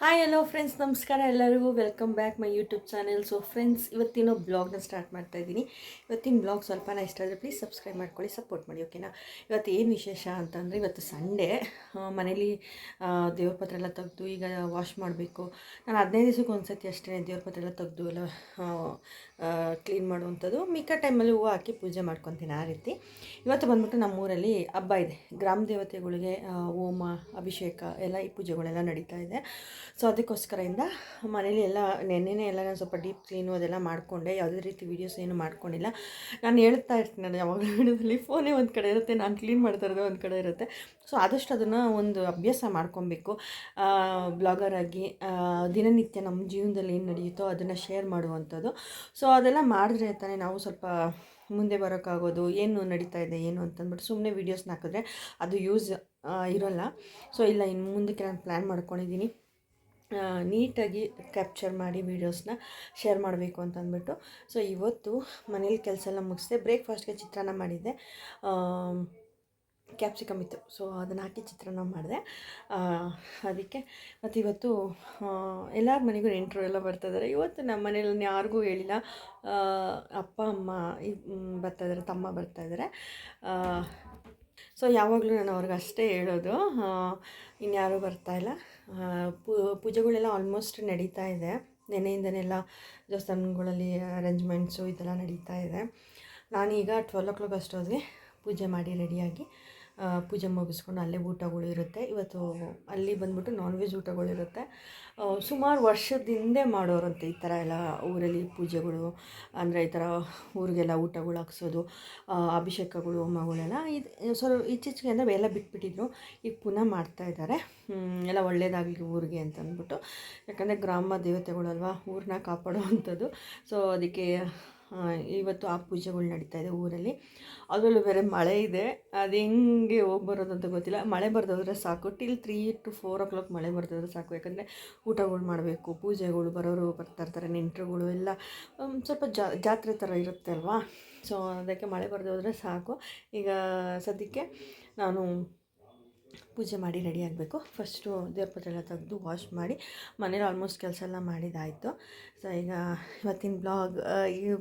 Hi hello friends ನಮಸ್ಕಾರ ಎಲ್ಲರಿಗೂ. Welcome back my YouTube channel so friends ಇವತ್ತಿನ ಬ್ಲಾಗ್ನ ಸ್ಟಾರ್ಟ್ ಮಾಡ್ತಾ ಇದ್ದೀನಿ. ಇವತ್ತಿನ ಬ್ಲಾಗ್ ಸ್ವಲ್ಪನ ಇಷ್ಟ ಆದರೆ ಪ್ಲೀಸ್ ಸಬ್ಸ್ಕ್ರೈಬ್ ಮಾಡ್ಕೊಳ್ಳಿ ಸಪೋರ್ಟ್ ಮಾಡಿ ಓಕೆನಾ ಇವತ್ತು ಏನು ವಿಶೇಷ ಅಂತಂದರೆ ಇವತ್ತು ಸಂಡೇ ಮನೇಲಿ ದೇವ್ರ ಪತ್ರ ಎಲ್ಲ ತೆಗೆದು ಈಗ ವಾಶ್ ಮಾಡಬೇಕು. ನಾನು ಹದಿನೈದು ದಿವಸಕ್ಕೆ ಒಂದು ಸತಿ ಅಷ್ಟೇ ದೇವ್ರ ಪತ್ರ ಎಲ್ಲ ತೆಗೆದು ಎಲ್ಲ ಕ್ಲೀನ್ ಮಾಡುವಂಥದ್ದು. ಮಿಕ್ಕ ಟೈಮಲ್ಲಿ ಹೂವು ಹಾಕಿ ಪೂಜೆ ಮಾಡ್ಕೊತೀನಿ ಆ ರೀತಿ. ಇವತ್ತು ಬಂದ್ಬಿಟ್ಟು ನಮ್ಮೂರಲ್ಲಿ ಹಬ್ಬ ಇದೆ. ಗ್ರಾಮ ದೇವತೆಗಳಿಗೆ ಹೋಮ, ಅಭಿಷೇಕ ಎಲ್ಲ ಈ ಪೂಜೆಗಳೆಲ್ಲ ನಡೀತಾ ಇದೆ. ಸೊ ಅದಕ್ಕೋಸ್ಕರದಿಂದ ಮನೇಲಿ ಎಲ್ಲ, ನೆನ್ನೆನೇ ಎಲ್ಲ ನಾನು ಸ್ವಲ್ಪ ಡೀಪ್ ಕ್ಲೀನು ಅದೆಲ್ಲ ಮಾಡಿಕೊಂಡೆ. ಯಾವುದೇ ರೀತಿ ವೀಡಿಯೋಸ್ ಏನು ಮಾಡ್ಕೊಂಡಿಲ್ಲ. ನಾನು ಹೇಳ್ತಾ ಇರ್ತೀನಿ, ನಾನು ಯಾವಾಗಲೂ ವೀಡಿಯೋದಲ್ಲಿ ಫೋನೇ ಒಂದು ಕಡೆ ಇರುತ್ತೆ, ನಾನು ಕ್ಲೀನ್ ಮಾಡ್ತಾ ಇರೋದು ಒಂದು ಕಡೆ ಇರುತ್ತೆ. ಸೊ ಆದಷ್ಟು ಅದನ್ನು ಒಂದು ಅಭ್ಯಾಸ ಮಾಡ್ಕೊಬೇಕು. ಬ್ಲಾಗರ್ ಆಗಿ ದಿನನಿತ್ಯ ನಮ್ಮ ಜೀವನದಲ್ಲಿ ಏನು ನಡೆಯುತ್ತೋ ಅದನ್ನು ಶೇರ್ ಮಾಡುವಂಥದ್ದು. ಸೊ ಅದೆಲ್ಲ ಮಾಡಿದ್ರೆ ತಾನೇ ನಾವು ಸ್ವಲ್ಪ ಮುಂದೆ ಬರೋಕ್ಕಾಗೋದು, ಏನು ನಡೀತಾ ಇದೆ, ಏನು ಅಂತಂದ್ಬಿಟ್ಟು ಸುಮ್ಮನೆ ವೀಡಿಯೋಸ್ನ ಹಾಕಿದ್ರೆ ಅದು ಯೂಸ್ ಇರೋಲ್ಲ. ಸೊ ಇಲ್ಲ, ಇನ್ನು ಮುಂದಕ್ಕೆ ನಾನು ಪ್ಲ್ಯಾನ್ ಮಾಡ್ಕೊಂಡಿದ್ದೀನಿ. ನೀಟಾಗಿ ಕ್ಯಾಪ್ಚರ್ ಮಾಡಿ ವೀಡಿಯೋಸ್ನ ಶೇರ್ ಮಾಡಬೇಕು ಅಂತ ಅಂದ್ಬಿಟ್ಟು ಸೊ ಇವತ್ತು ಮನೇಲಿ ಕೆಲಸ ಎಲ್ಲ ಮುಗಿಸಿದೆ ಬ್ರೇಕ್ಫಾಸ್ಟ್ಗೆ ಚಿತ್ರಾನ್ನ ಮಾಡಿದ್ದೆ. ಕ್ಯಾಪ್ಸಿಕಮ್ ಇತ್ತು. ಸೊ ಅದನ್ನು ಹಾಕಿ ಚಿತ್ರಾನ್ನ ಮಾಡಿದೆ. ಅದಕ್ಕೆ ಮತ್ತು ಇವತ್ತು ಎಲ್ಲರ ಮನೆಗೂ ನೆಂಟರು ಎಲ್ಲ ಬರ್ತಾಯಿದ್ದಾರೆ ಇವತ್ತು ನಮ್ಮ ಮನೇಲಿ ಯಾರಿಗೂ ಹೇಳಿಲ್ಲ. ಅಪ್ಪ, ಅಮ್ಮ ಬರ್ತಾಯಿದ್ದಾರೆ ತಮ್ಮ ಬರ್ತಾಯಿದ್ದಾರೆ ಸೊ, ಯಾವಾಗಲೂ ನಾನು ಅವ್ರಿಗೆ ಅಷ್ಟೇ ಹೇಳೋದು. ಇನ್ಯಾರೂ ಬರ್ತಾಯಿಲ್ಲ ಪೂಜೆಗಳೆಲ್ಲ ಆಲ್ಮೋಸ್ಟ್ ನಡೀತಾ ಇದೆ. ನೆನೆಯಿಂದನೆಲ್ಲ ದೇವಸ್ಥಾನಗಳಲ್ಲಿ ಅರೇಂಜ್ಮೆಂಟ್ಸು ಇದೆಲ್ಲ ನಡೀತಾ ಇದೆ. ನಾನೀಗ ಟ್ವೆಲ್ ಓ ಕ್ಲಾಕ್ ಅಷ್ಟೋದ್ವಿ ಪೂಜೆ ಮಾಡಿ ರೆಡಿಯಾಗಿ ಪೂಜೆ ಮುಗಿಸ್ಕೊಂಡು ಅಲ್ಲೇ ಊಟಗಳು ಇರುತ್ತೆ. ಇವತ್ತು ಅಲ್ಲಿ ಬಂದ್ಬಿಟ್ಟು ನಾನ್ ವೆಜ್ ಊಟಗಳಿರುತ್ತೆ ಸುಮಾರು ವರ್ಷದ ಹಿಂದೆ ಮಾಡೋರಂತೆ ಈ ಥರ ಎಲ್ಲ ಊರಲ್ಲಿ ಪೂಜೆಗಳು, ಅಂದರೆ ಈ ಥರ ಊರಿಗೆಲ್ಲ ಊಟಗಳು ಹಾಕ್ಸೋದು ಅಭಿಷೇಕಗಳು ಹೋಮಗಳೆಲ್ಲ ಇದು, ಸ್ವಲ್ಪ ಇತ್ತೀಚೆಗೆ ಅಂದರೆ ಎಲ್ಲ ಬಿಟ್ಬಿಟ್ಟಿದ್ರು. ಈಗ ಪುನಃ ಮಾಡ್ತಾ ಇದ್ದಾರೆ. ಎಲ್ಲ ಒಳ್ಳೇದಾಗಲಿ ಊರಿಗೆ ಅಂತ ಅಂದ್ಬಿಟ್ಟು. ಯಾಕಂದರೆ ಗ್ರಾಮ ದೇವತೆಗಳಲ್ವಾ ಊರನ್ನ ಕಾಪಾಡುವಂಥದ್ದು. ಸೊ ಅದಕ್ಕೆ ಇವತ್ತು ಆ ಪೂಜೆಗಳು ನಡೀತಾ ಇದೆ ಊರಲ್ಲಿ. ಅದರಲ್ಲೂ ಬೇರೆ ಮಳೆ ಇದೆ. ಅದು ಹೆಂಗೆ ಹೋಗಿ ಬರೋದು ಅಂತ ಗೊತ್ತಿಲ್ಲ. ಮಳೆ ಬರ್ದೋದ್ರೆ ಸಾಕು. Till three to four o'clock ಮಳೆ ಬರ್ದೋದ್ರೆ ಸಾಕು. ಯಾಕಂದರೆ ಊಟಗಳು ಮಾಡಬೇಕು, ಪೂಜೆಗಳು ಬರೋರು ಬರ್ತಾ ಇರ್ತಾರೆ, ನೆಂಟರುಗಳು ಎಲ್ಲ ಸ್ವಲ್ಪ ಜಾತ್ರೆ ಥರ ಇರುತ್ತೆ ಅಲ್ವಾ? ಸೊ ಅದಕ್ಕೆ ಮಳೆ ಬರ್ದೋದ್ರೆ ಸಾಕು. ಈಗ ಸದ್ಯಕ್ಕೆ ನಾನು ಪೂಜೆ ಮಾಡಿ ರೆಡಿ ಆಗಬೇಕು. ಫಸ್ಟು ದೇವ್ರ ತೆಗೆದು ವಾಶ್ ಮಾಡಿ, ಮನೇಲಿ ಆಲ್ಮೋಸ್ಟ್ ಕೆಲಸ ಎಲ್ಲ ಮಾಡಿದ್ದಾಯಿತು ಸೊ ಈಗ ಇವತ್ತಿನ ಬ್ಲಾಗ್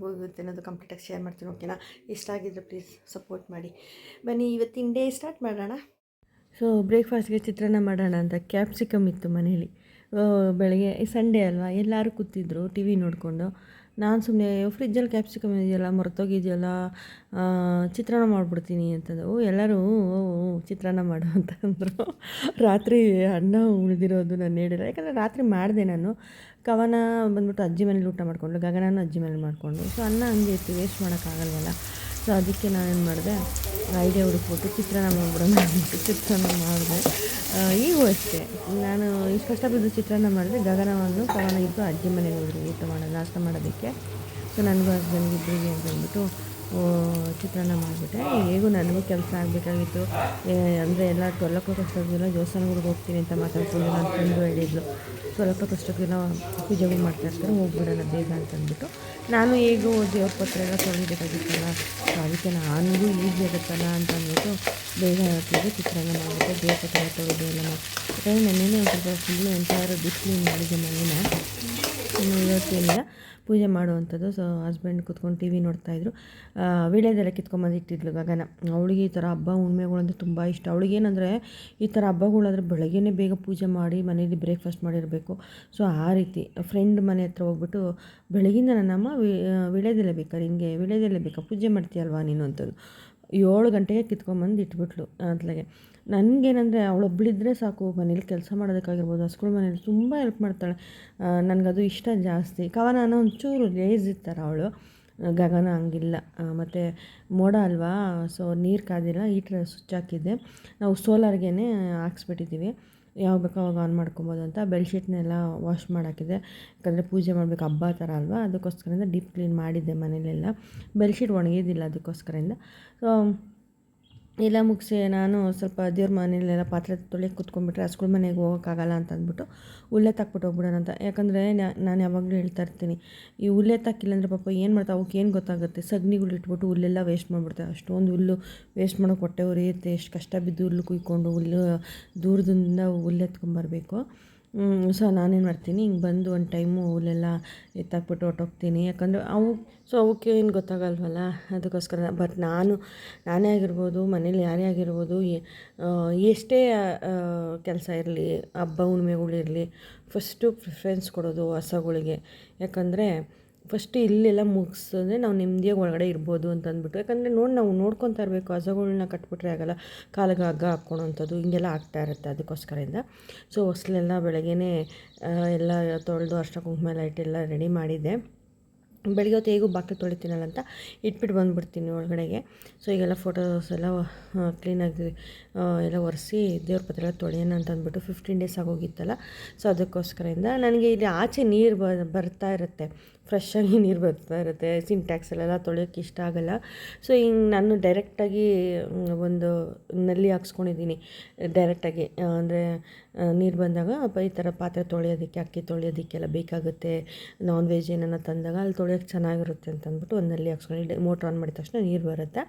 ಹೋಗುತ್ತೆ ಅನ್ನೋದು ಕಂಪ್ಲೀಟಾಗಿ ಶೇರ್ ಮಾಡ್ತೀನಿ ಓಕೆನಾ ಇಷ್ಟ ಆಗಿದ್ರೆ ಪ್ಲೀಸ್ ಸಪೋರ್ಟ್ ಮಾಡಿ. ಬನ್ನಿ, ಇವತ್ತಿನ ಡೇ ಸ್ಟಾರ್ಟ್ ಮಾಡೋಣ. ಸೊ ಬ್ರೇಕ್ಫಾಸ್ಟ್ಗೆ ಚಿತ್ರಾನ್ನ ಮಾಡೋಣ ಅಂತ ಕ್ಯಾಪ್ಸಿಕಮ್ ಇತ್ತು ಮನೇಲಿ. ಬೆಳಗ್ಗೆ ಸಂಡೇ ಅಲ್ವಾ? ಎಲ್ಲರೂ ಕೂತಿದ್ರು ಟಿ ವಿ ನೋಡಿಕೊಂಡು. ನಾನು ಸುಮ್ಮನೆ ಫ್ರಿಜ್ಜಲ್ಲಿ ಕ್ಯಾಪ್ಸಿಕಮ್ ಇದೆಯಲ್ಲ, ಮರ್ತೋಗಿದೆಯಲ್ಲ ಚಿತ್ರಾನ್ನ ಮಾಡಿಬಿಡ್ತೀನಿ ಅಂತಂದು. ಎಲ್ಲರೂ ಚಿತ್ರಾನ್ನ ಮಾಡು ಅಂತಂದರು. ರಾತ್ರಿ ಅನ್ನ ಉಳಿದಿರೋದು ನಾನು ಹೇಳಿಲ್ಲ. ಯಾಕಂದರೆ ರಾತ್ರಿ ಮಾಡಿದೆ ನಾನು. ಕವನ ಬಂದ್ಬಿಟ್ಟು ಅಜ್ಜಿ ಮನೇಲಿ ಊಟ ಮಾಡಿಕೊಂಡು ಗಗನನೂ ಅಜ್ಜಿ ಮನೇಲಿ ಮಾಡಿಕೊಂಡು ಸೊ ಅನ್ನ ಹಂಗೆ ಇತ್ತು ವೇಸ್ಟ್ ಮಾಡೋಕ್ಕಾಗಲ್ವಲ್ಲ. ಸೊ ಅದಕ್ಕೆ ನಾನೇನು ಮಾಡಿದೆ, ಐಡಿಯಾ ಹುಡುಕ್ಬಿಟ್ಟು ಚಿತ್ರಾನ್ನ ಮಾಡ್ಬಿಡೋಣ ಚಿತ್ರಾನ್ನ ಮಾಡಿದೆ. ಈಗೂ ಅಷ್ಟೇ. ನಾನು ಇಷ್ಟು ಕಷ್ಟಬಿದ್ದು ಚಿತ್ರಾನ್ನ ಮಾಡಿದೆ ಗಗನವನ್ನು ಕವನ ಇದ್ದು ಅಜ್ಜಿ ಮನೆಗೆ ಹೋದ್ರು ಊಟ ಮಾಡೋದು ನಾಷ್ಟ ಮಾಡೋದಕ್ಕೆ. ಸೊ ನನಗೂ ಹಸ್ಬೆಂಡ್ಗೆ ಇಬ್ಬರಿಗೆ ಅಂತ ಅಂದ್ಬಿಟ್ಟು ಓ, ಚಿತ್ರಾನ್ನ ಮಾಡಿಬಿಟ್ಟೆ. ಹೇಗೂ ನನಗೂ ಕೆಲಸ ಆಗಬೇಕಾಗಿತ್ತು. ಅಂದರೆ ಎಲ್ಲ ಟ್ವೆಲ್ ಓ ಕ್ಲಾಕ್ ದೇವಸ್ಥಾನಗಳಿಗೆ ಹೋಗ್ತೀನಿ ಅಂತ ಮಾತಾಡ್ಕೊಂಡು ನನ್ನ ಫ್ರೆಂಡು ಹೇಳಿದ್ಲು. ಸ್ವಲ್ಪ ಓ ಪೂಜೆಗಳು ಮಾಡ್ತಾ ಇರ್ತಾರೆ ಹೋಗ್ಬಿಡೋಣ ಬೇಗ ಅಂತ ಅಂದ್ಬಿಟ್ಟು. ನಾನು ಹೇಗೂ ದೇವ್ರ ಪತ್ರ ಎಲ್ಲ ತೊಳಿಬೇಕಾಗಿತ್ತಲ್ಲ ಸೊ ಅದಕ್ಕೆ ನನಗೂ ಈಸಿ ಆಗುತ್ತಲ್ಲ ಅಂತ ಅಂದ್ಬಿಟ್ಟು ಬೇಗ ಹೇಳ್ತೀವಿ ಚಿತ್ರಾನ್ನ ಮಾಡಿಬಿಟ್ಟು ದೇವ್ರ ಪತ್ರ ತೊಗೊಂಡು ಎಲ್ಲ ಯಾಕಂದರೆ ನೆನ್ನೆನೇ ಒಂದು ಸ್ವಲ್ಪ ಫುಲ್ಲು ಎಂಟೈರ್ ಬಿಸಿಲು ಮಾಡಿದ್ದೆ ಮನೇನ. ಇನ್ನು ಇವತ್ತೇನಿಲ್ಲ ಪೂಜೆ ಮಾಡುವಂಥದ್ದು. ಸೊ ಹಸ್ಬೆಂಡ್ ಕೂತ್ಕೊಂಡು ಟಿ ವಿ ನೋಡ್ತಾಯಿದ್ರು ವೀಳ್ಯದೆಲ್ಲ ಕಿತ್ಕೊಂಬಂದು ಇಟ್ಟಿದ್ಲು ಗಗನ. ಅವಳಿಗೆ ಈ ಥರ ಹಬ್ಬ, ಹುಣ್ಮೆಗಳು ಅಂದರೆ ತುಂಬ ಇಷ್ಟ. ಅವಳಿಗೇನಂದರೆ ಈ ಥರ ಹಬ್ಬಗಳಾದರೆ ಬೆಳಗ್ಗೆನೇ ಬೇಗ ಪೂಜೆ ಮಾಡಿ ಮನೇಲಿ ಬ್ರೇಕ್ಫಾಸ್ಟ್ ಮಾಡಿರಬೇಕು. ಸೊ ಆ ರೀತಿ ಫ್ರೆಂಡ್ ಮನೆ ಹತ್ರ ಹೋಗ್ಬಿಟ್ಟು ಬೆಳಗಿಂದ ನನ್ನಮ್ಮ ವೀಳ್ಯದೆಲೆ ಬೇಕಾ ನಿನಗೆ ವೀಳ್ಯದೆಲೆ ಬೇಕಾ ಪೂಜೆ ಮಾಡ್ತೀಯಲ್ವಾ ನೀನು ಅಂತಂದು. ಏಳು ಗಂಟೆಗೆ ಕಿತ್ಕೊಂಬಂದು ಇಟ್ಬಿಟ್ಲು ಅತ್ಲಾಗೆ ನನಗೇನಂದರೆ ಅವಳೊಬ್ಳಿದ್ರೆ ಸಾಕು, ಮನೇಲಿ ಕೆಲಸ ಮಾಡೋದಕ್ಕಾಗಿರ್ಬೋದು ಹಸ್ಗಳ ಮನೇಲಿ ತುಂಬ ಹೆಲ್ಪ್ ಮಾಡ್ತಾಳೆ. ನನಗದು ಇಷ್ಟ ಜಾಸ್ತಿ. ಕವನ ಒಂಚೂರು ಲೇಸ್ ಇರ್ತಾರೆ ಅವಳು. ಗಗನ ಹಂಗಿಲ್ಲ. ಮತ್ತು ಮೋಡ ಅಲ್ವಾ? ಸೊ ನೀರು ಕಾದಿಲ್ಲ, ಹೀಟ್ರ್ ಸ್ವಿಚ್ ಹಾಕಿದ್ದೆ. ನಾವು ಸೋಲಾರ್ಗೆ ಹಾಕ್ಸ್ಬಿಟ್ಟಿದ್ದೀವಿ. ಯಾವಾಗ ಬೇಕೋ ಅವಾಗ ಆನ್ ಮಾಡ್ಕೊಬೋದು ಅಂತ ಬೆಡ್ಶೀಟ್ನೆಲ್ಲ ವಾಶ್ ಮಾಡಾಕಿದೆ ಯಾಕಂದರೆ ಪೂಜೆ ಮಾಡಬೇಕು ಹಬ್ಬ ಥರ ಅಲ್ವಾ? ಅದಕ್ಕೋಸ್ಕರದಿಂದ ಡೀಪ್ ಕ್ಲೀನ್ ಮಾಡಿದ್ದೆ ಮನೇಲೆಲ್ಲ. ಬೆಡ್ಶೀಟ್ ಒಣಗಿದ್ದಿಲ್ಲ ಅದಕ್ಕೋಸ್ಕರದಿಂದ. ಸೊ ಎಲ್ಲ ಮುಗಿಸಿ, ನಾನು ಸ್ವಲ್ಪ ದೇವ್ರ ಮನೇಲೆಲ್ಲ ಪಾತ್ರೆ ತೊಳೆಯಕ್ಕೆ ಕೂತ್ಕೊಂಡ್ಬಿಟ್ರೆ ಹಸ್ಗಳ ಮನೆಗೆ ಹೋಗೋಕ್ಕಾಗಲ್ಲ ಅಂತ ಅಂದ್ಬಿಟ್ಟು ಉಲ್ಲೆ ತಾಕ್ಬಿಟ್ಟು ಹೋಗ್ಬಿಡೋಣ ಅಂತ. ಯಾಕಂದರೆ ನಾನು ಯಾವಾಗಲೂ ಹೇಳ್ತಾ ಇರ್ತೀನಿ, ಈ ಉಲ್ಲೆ ತಾಕಿಲ್ಲ ಅಂದರೆ ಪಾಪ ಏನು ಮಾಡ್ತಾವೆ ಅವಕ್ಕೆ ಏನು ಗೊತ್ತಾಗುತ್ತೆ? ಸಗಣಿಗಳು ಇಟ್ಬಿಟ್ಟು ಹುಲ್ಲೆಲ್ಲ ವೇಸ್ಟ್ ಮಾಡಿಬಿಡ್ತಾರೆ ಅಷ್ಟೊಂದು ಹುಲ್ಲು ವೇಸ್ಟ್ ಮಾಡೋಕೆ ಹೊಟ್ಟೆ ಉರಿಯುತ್ತೆ, ಎಷ್ಟು ಕಷ್ಟ ಬಿದ್ದು ಹುಲ್ಲು ಕುಯ್ಕೊಂಡು ಹುಲ್ಲು ದೂರದಿಂದ ಹುಲ್ಲು ಎತ್ಕೊಂಬರ್ಬೇಕು ಸೊ ನಾನೇನು ಮಾಡ್ತೀನಿ, ಹಿಂಗೆ ಬಂದು ಒಂದು ಟೈಮು ಅವಲೆಲ್ಲ ಎತ್ತಾಕ್ಬಿಟ್ಟು ಹೊಟ್ಟೋಗ್ತೀನಿ ಯಾಕಂದರೆ ಅವು ಸೊ ಅವಕ್ಕೆ ಏನು ಗೊತ್ತಾಗಲ್ವಲ್ಲ, ಅದಕ್ಕೋಸ್ಕರ ಬಟ್ ನಾನು, ನಾನೇ ಆಗಿರ್ಬೋದು, ಮನೇಲಿ ಯಾರೇ ಆಗಿರ್ಬೋದು ಎಷ್ಟೇ ಕೆಲಸ ಇರಲಿ, ಹಬ್ಬ ಹುಣ್ಮೆಗಳಿರಲಿ ಫಸ್ಟು ಪ್ರಿಫರೆನ್ಸ್ ಕೊಡೋದು, ಹಸಗಳಿಗೆ. ಯಾಕಂದರೆ ಫಸ್ಟ್ ಇಲ್ಲೆಲ್ಲ ಮುಗಿಸಿದ್ರೆ ನಾವು ನೆಮ್ಮದಿಯಾಗಿ ಒಳಗಡೆ ಇರ್ಬೋದು ಅಂತ ಅಂದ್ಬಿಟ್ಟು ಯಾಕಂದರೆ ನೋಡಿ ನಾವು ನೋಡ್ಕೊತಾ ಇರಬೇಕು ಹಸಗಳನ್ನ ಕಟ್ಬಿಟ್ರೆ ಆಗಲ್ಲ ಕಾಲಿಗೆ ಹಗ್ಗ ಹಾಕ್ಕೊಳೋಂಥದ್ದು ಹಿಂಗೆಲ್ಲ ಆಗ್ತಾ ಇರುತ್ತೆ ಅದಕ್ಕೋಸ್ಕರದಿಂದ. ಸೊ ಹೊಸ್ಲೆಲ್ಲ ಬೆಳಗ್ಗೆನೇ ಆ, ಎಲ್ಲ ತೊಳೆದು ಅಷ್ಟ ಕುಂಕುಮ ಲೈಟ್ ಎಲ್ಲ ರೆಡಿ ಮಾಡಿದ್ದೆ. ಬೆಳಗ್ಗೆ ಹೊತ್ತು ಹೇಗೂ ಬಾಕಿ ತೊಳಿತೀನಲ್ಲ ಅಂತ ಇಟ್ಬಿಟ್ಟು ಬಂದುಬಿಡ್ತೀನಿ ಒಳಗಡೆಗೆ. ಸೊ ಈಗೆಲ್ಲ ಫೋಟೋಸ್ ಎಲ್ಲ ಕ್ಲೀನಾಗಿ ಎಲ್ಲ ಒರೆಸಿ ದೇವ್ರ ಪತ್ರ ಎಲ್ಲ ತೊಳೆಯೋಣ ಅಂತ ಅಂದ್ಬಿಟ್ಟು ಫಿಫ್ಟೀನ್ ಡೇಸ್ ಆಗೋಗಿತ್ತಲ್ಲ. ಸೊ ಅದಕ್ಕೋಸ್ಕರದಿಂದ ನನಗೆ ಇಲ್ಲಿ ಆಚೆ ನೀರು ಬರ್ತಾ ಇರುತ್ತೆ. ಫ್ರೆಶ್ ಆಗಿ ನೀರು ಬರ್ತಾ ಇರುತ್ತೆ ಸಿಂಟ್ಯಾಕ್ಸಲ್ಲೆಲ್ಲ ತೊಳೆಯೋಕ್ಕೆ ಇಷ್ಟ ಆಗಲ್ಲ. ಸೊ ಹಿಂಗೆ ನಾನು ಡೈರೆಕ್ಟಾಗಿ ಒಂದು ನಲ್ಲಿ ಹಾಕ್ಸ್ಕೊಂಡಿದ್ದೀನಿ. ಡೈರೆಕ್ಟಾಗಿ ಅಂದರೆ ನೀರು ಬಂದಾಗ ಈ ಥರ ಪಾತ್ರೆ ತೊಳೆಯೋದಕ್ಕೆ, ಅಕ್ಕಿ ತೊಳೆಯೋದಕ್ಕೆಲ್ಲ ಬೇಕಾಗುತ್ತೆ. ನಾನ್ ವೆಜ್ ಏನನ್ನ ತಂದಾಗ ಅಲ್ಲಿ ತೊಳೆಯೋಕ್ಕೆ ಚೆನ್ನಾಗಿರುತ್ತೆ ಅಂತ ಅಂದ್ಬಿಟ್ಟು ಒಂದು ನಲ್ಲಿ ಹಾಕ್ಸ್ಕೊಂಡು ಮೋಟ್ರ್ ಆನ್ ಮಾಡಿದ ತಕ್ಷಣ ನೀರು ಬರುತ್ತೆ.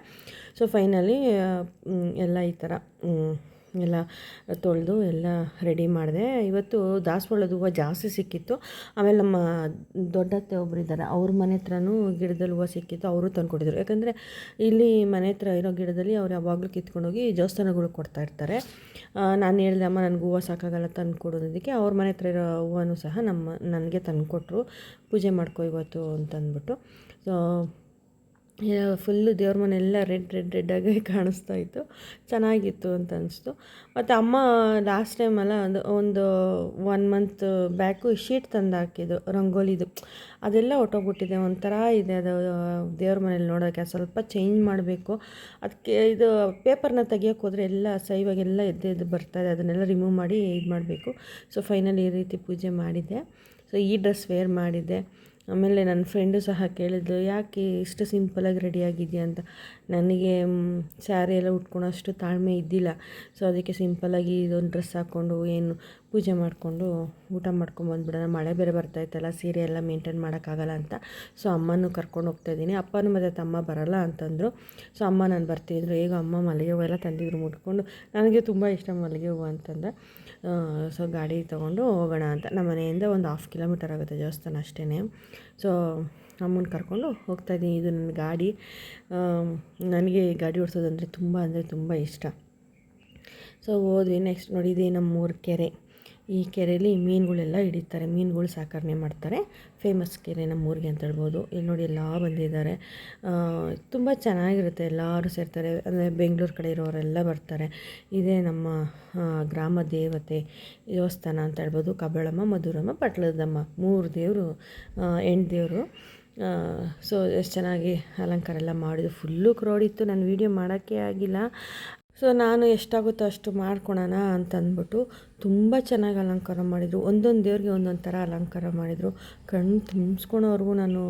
ಸೊ ಫೈನಲಿ ಎಲ್ಲ ಈ ಥರ ಎಲ್ಲ ತೊಳೆದು ಎಲ್ಲ ರೆಡಿ ಮಾಡಿದೆ. ಇವತ್ತು ದಾಸವಾಳದ ಹೂವು ಜಾಸ್ತಿ ಸಿಕ್ಕಿತ್ತು. ಆಮೇಲೆ ನಮ್ಮ ದೊಡ್ಡತ್ತೆ ಒಬ್ಬರು ಇದ್ದಾರೆ. ಅವ್ರ ಮನೆ ಹತ್ರನೂ ಗಿಡದಲ್ಲಿ ಹೂವು ಸಿಕ್ಕಿತ್ತು. ಅವರು ತಂದ್ಕೊಟ್ಟಿದ್ರು. ಯಾಕಂದರೆ ಇಲ್ಲಿ ಮನೆ ಹತ್ರ ಇರೋ ಗಿಡದಲ್ಲಿ ಅವ್ರು ಯಾವಾಗಲೂ ಕಿತ್ಕೊಂಡೋಗಿ ದೇವಸ್ಥಾನಗಳು ಕೊಡ್ತಾ ಇರ್ತಾರೆ. ನಾನು ಹೇಳಿದೆ, ಅಮ್ಮ, ನನಗೆ ಹೂವು ಸಾಕಾಗಲ್ಲ ತಂದು ಕೊಡೋದಕ್ಕೆ ಅವ್ರ ಮನೆ ಹತ್ರ ಇರೋ ಹೂವನೂ ಸಹ ನಮ್ಮ, ನನಗೆ ತಂದುಕೊಟ್ರು. ಪೂಜೆ ಮಾಡ್ಕೋ ಇವತ್ತು ಅಂತಂದ್ಬಿಟ್ಟು. ಸೊ ಫುಲ್ಲು ದೇವ್ರ ಮನೆ ಎಲ್ಲ ರೆಡ್ ರೆಡ್ ರೆಡ್ಡಾಗಿ ಕಾಣಿಸ್ತಾ ಇತ್ತು. ಚೆನ್ನಾಗಿತ್ತು ಅಂತ ಅನಿಸ್ತು. ಮತ್ತು ಅಮ್ಮ ಲಾಸ್ಟ್ ಟೈಮಲ್ಲ ಒಂದು ಒಂದು ಒನ್ ಮಂತ್ ಬ್ಯಾಕು ಶೀಟ್ ತಂದು ಹಾಕಿದ್ದು, ರಂಗೋಲಿದು. ಅದೆಲ್ಲ ಹೊಟ್ಟೋಗ್ಬಿಟ್ಟಿದೆ ಒಂಥರ ಇದೆ ಅದು ದೇವ್ರ ಮನೇಲಿ ನೋಡೋಕ್ಕೆ ಸ್ವಲ್ಪ ಚೇಂಜ್ ಮಾಡಬೇಕು. ಅದಕ್ಕೆ ಇದು ಪೇಪರ್ನ ತೆಗಿಯೋಕೆ ಹೋದರೆ ಎಲ್ಲ ಸೈವಾಗೆಲ್ಲ ಎದ್ದು ಬರ್ತಾಯಿದೆ ಅದನ್ನೆಲ್ಲ ರಿಮೂವ್ ಮಾಡಿ ಇದು ಮಾಡಬೇಕು ಸೊ ಫೈನಲ್ ಈ ರೀತಿ ಪೂಜೆ ಮಾಡಿದ್ದೆ. ಸೊ ಈ ಡ್ರೆಸ್ ವೇರ್ ಮಾಡಿದ್ದೆ. ಆಮೇಲೆ ನನ್ನ ಫ್ರೆಂಡು ಸಹ ಕೇಳಿದ್ಲು ಯಾಕೆ ಇಷ್ಟು ಸಿಂಪಲಾಗಿ ರೆಡಿಯಾಗಿದೆಯಾ ಅಂತ? ನನಗೆ ಸ್ಯಾರಿ ಎಲ್ಲ ಉಟ್ಕೊಳೋಷ್ಟು ತಾಳ್ಮೆ ಇದ್ದಿಲ್ಲ. ಸೊ ಅದಕ್ಕೆ ಸಿಂಪಲ್ಲಾಗಿ ಇದೊಂದು ಡ್ರೆಸ್ ಹಾಕ್ಕೊಂಡು ಏನು ಪೂಜೆ ಮಾಡಿಕೊಂಡು, ಊಟ ಮಾಡ್ಕೊಂಡು ಬಂದುಬಿಡೋಣ. ಮಳೆ ಬೇರೆ ಬರ್ತಾಯಿತ್ತಲ್ಲ ಸೀರೆ ಎಲ್ಲ ಮೇಂಟೈನ್ ಮಾಡೋಕ್ಕಾಗಲ್ಲ ಅಂತ. ಸೊ ಅಮ್ಮನೂ ಕರ್ಕೊಂಡು ಹೋಗ್ತಾ ಇದ್ದೀನಿ. ಅಪ್ಪನೂ ಮತ್ತು ತಮ್ಮ ಬರಲ್ಲ ಅಂತಂದರು. ಸೊ ಅಮ್ಮ ನಾನು ಬರ್ತಿದ್ರು. ಈಗ ಅಮ್ಮ ಮಲ್ಲಿಗೆ ಹೂವೆಲ್ಲ ತಂದಿದ್ರು ಮುಟ್ಕೊಂಡು. ನನಗೆ ತುಂಬ ಇಷ್ಟ ಮಲ್ಲಿಗೆ ಹೂವು ಅಂತಂದೆ ಸೊ ಗಾಡಿ ತೊಗೊಂಡು ಹೋಗೋಣ ಅಂತ. ನಮ್ಮ ಮನೆಯಿಂದ ಒಂದು ಹಾಫ್ ಕಿಲೋಮೀಟರ್ ಆಗುತ್ತೆ ದೇವಸ್ಥಾನ ಅಷ್ಟೇ ಸೊ ಅಮ್ಮನ ಕರ್ಕೊಂಡು ಹೋಗ್ತಾಯಿದ್ದೀನಿ ಇದು ನನ್ನ ಗಾಡಿ. ನನಗೆ ಗಾಡಿ ಓಡಿಸೋದಂದರೆ ತುಂಬ ಅಂದರೆ ತುಂಬ ಇಷ್ಟ. ಸೊ ಹೋದ್ವಿ ನೆಕ್ಸ್ಟ್ ನೋಡಿ ಇದೇ ನಮ್ಮೂರ ಕೆರೆ. ಈ ಕೆರೆಯಲ್ಲಿ ಮೀನುಗಳೆಲ್ಲ ಹಿಡಿತಾರೆ. ಮೀನುಗಳು ಸಾಕಣೆ ಮಾಡ್ತಾರೆ. ಫೇಮಸ್ ಕೆರೆ ನಮ್ಮೂರಿಗೆ ಅಂತ ಹೇಳ್ಬೋದು. ಇಲ್ಲಿ ನೋಡಿ ಎಲ್ಲ ಬಂದಿದ್ದಾರೆ. ತುಂಬ ಚೆನ್ನಾಗಿರುತ್ತೆ. ಎಲ್ಲರೂ ಸೇರ್ತಾರೆ. ಅಂದರೆ ಬೆಂಗಳೂರು ಕಡೆ ಇರೋರೆಲ್ಲ ಬರ್ತಾರೆ. ಇದೇ ನಮ್ಮ ಗ್ರಾಮ ದೇವತೆ ದೇವಸ್ಥಾನ ಅಂತ ಹೇಳ್ಬೋದು. ಕಬಳಮ್ಮ, ಮಧುರಮ್ಮ, ಪಟ್ಲದಮ್ಮ ಮೂರು ದೇವರು ಎಂಟು ದೇವರು. ಸೊ ಎಷ್ಟು ಚೆನ್ನಾಗಿ ಅಲಂಕಾರ ಎಲ್ಲ ಮಾಡಿದ್ದು ಫುಲ್ಲು ಕ್ರೌಡ್ ಇತ್ತು. ನಾನು ವೀಡಿಯೋ ಮಾಡೋಕ್ಕೆ ಆಗಿಲ್ಲ. ಸೊ ನಾನು ಎಷ್ಟಾಗುತ್ತೋ ಅಷ್ಟು ಮಾಡ್ಕೊಳೋಣ ಅಂತ ಅಂದ್ಬಿಟ್ಟು ತುಂಬ ಚೆನ್ನಾಗಿ ಅಲಂಕಾರ ಮಾಡಿದರು. ಒಂದೊಂದು ದೇವ್ರಿಗೆ ಒಂದೊಂದು ಥರ ಅಲಂಕಾರ ಮಾಡಿದರು. ಕಣ್ಣು ತುಂಬಿಸ್ಕೊಳೋವರೆಗೂ ನಾನು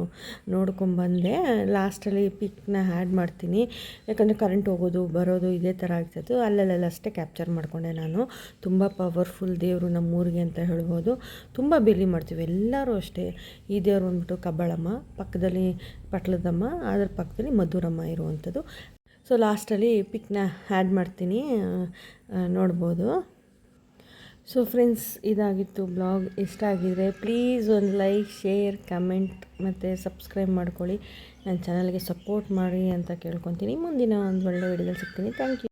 ನೋಡ್ಕೊಂಬಂದೆ. ಲಾಸ್ಟಲ್ಲಿ ಪಿಕ್ನ ಆ್ಯಡ್ ಮಾಡ್ತೀನಿ. ಯಾಕಂದರೆ ಕರೆಂಟ್ ಹೋಗೋದು, ಬರೋದು ಇದೇ ಥರ ಆಗ್ತಿತ್ತು. ಅಲ್ಲಲ್ಲೆಲ್ಲ ಅಷ್ಟೇ ಕ್ಯಾಪ್ಚರ್ ಮಾಡಿಕೊಂಡೆ ನಾನು. ತುಂಬ ಪವರ್ಫುಲ್ ದೇವರು ನಮ್ಮೂರಿಗೆ ಅಂತ ಹೇಳ್ಬೋದು. ತುಂಬ ಬಿಲಿ ಮಾಡ್ತೀವಿ ಎಲ್ಲರೂ ಅಷ್ಟೇ. ಈ ದೇವ್ರು ಬಂದ್ಬಿಟ್ಟು ಕಬ್ಬಳಮ್ಮ, ಪಕ್ಕದಲ್ಲಿ ಪಟ್ಲದಮ್ಮ, ಅದ್ರ ಪಕ್ಕದಲ್ಲಿ ಮಧುರಮ್ಮ ಇರುವಂಥದ್ದು. ಸೊ ಲಾಸ್ಟಲ್ಲಿ ಪಿಕ್ನ ಆ್ಯಡ್ ಮಾಡ್ತೀನಿ. ನೋಡ್ಬೋದು. ಸೊ ಫ್ರೆಂಡ್ಸ್ ಇದಾಗಿತ್ತು ಬ್ಲಾಗ್ ಇಷ್ಟ ಆಗಿದರೆ ಪ್ಲೀಸ್ ಒಂದು ಲೈಕ್ ಶೇರ್ ಕಮೆಂಟ್ ಮತ್ತು ಸಬ್ಸ್ಕ್ರೈಬ್ ಮಾಡ್ಕೊಳ್ಳಿ. ನನ್ನ ಚಾನಲ್ಗೆ ಸಪೋರ್ಟ್ ಮಾಡಿ ಅಂತ ಕೇಳ್ಕೊತೀನಿ. ಮುಂದಿನ ಒಂದು ಒಳ್ಳೆ ವಿಡಿಯೋದಲ್ಲಿ ಸಿಗ್ತೀನಿ. Thank you